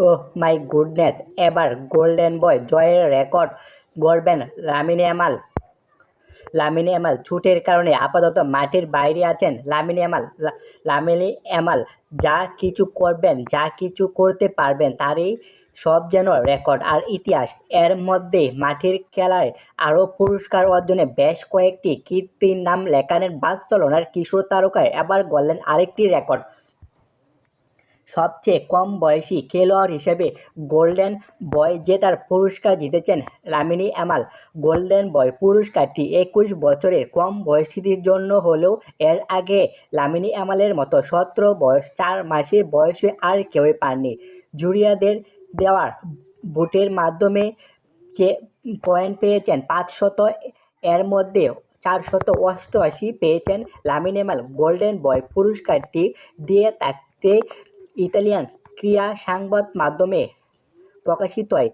Oh my goodness, এবার golden boy জয়ের record গড়বেন লামিনে ইয়ামাল। লামিনে ইয়ামাল ছুটের কারণে আপাতত মাঠের বাইরে আছেন লামিনে ইয়ামাল। লা- লামিনে ইয়ামাল যা কিছু করবেন, যা কিছু করতে পারবেন তারই সব যেন রেকর্ড। আর ইতিহাস, এর মধ্যে মাঠের খেলায় আরও পুরস্কার অর্জনে বেশ কয়েকটি কীর্তির নাম লেখানের বার্সেলোনার কিশোর তারকায়। এবার গড়লেন আরেকটি রেকর্ড সবচেয়ে কম বয়সী খেলোয়াড় হিসেবে গোল্ডেন বয় জেতার পুরস্কার জিতেছেন লামিনী আমাল। গোল্ডেন বয় পুরস্কারটি একুশ বছরের কম বয়সীদের জন্য হলেও এর আগে লামিনী আমালের মতো সতেরো বয়স, চার মাসের বয়সে আর কেউই পাননি। জুরিয়াদের দেওয়ার ভোটের মাধ্যমে যে পয়েন্ট পেয়েছেন পাঁচশত, এর মধ্যে চারশত অষ্টআশি পেয়েছেন লামিন এমাল গোল্ডেন বয় পুরস্কারটি দিয়ে তাকে ইতালিয়ান ক্রিয়া সংবাদ মাধ্যমে প্রকাশিত হয়।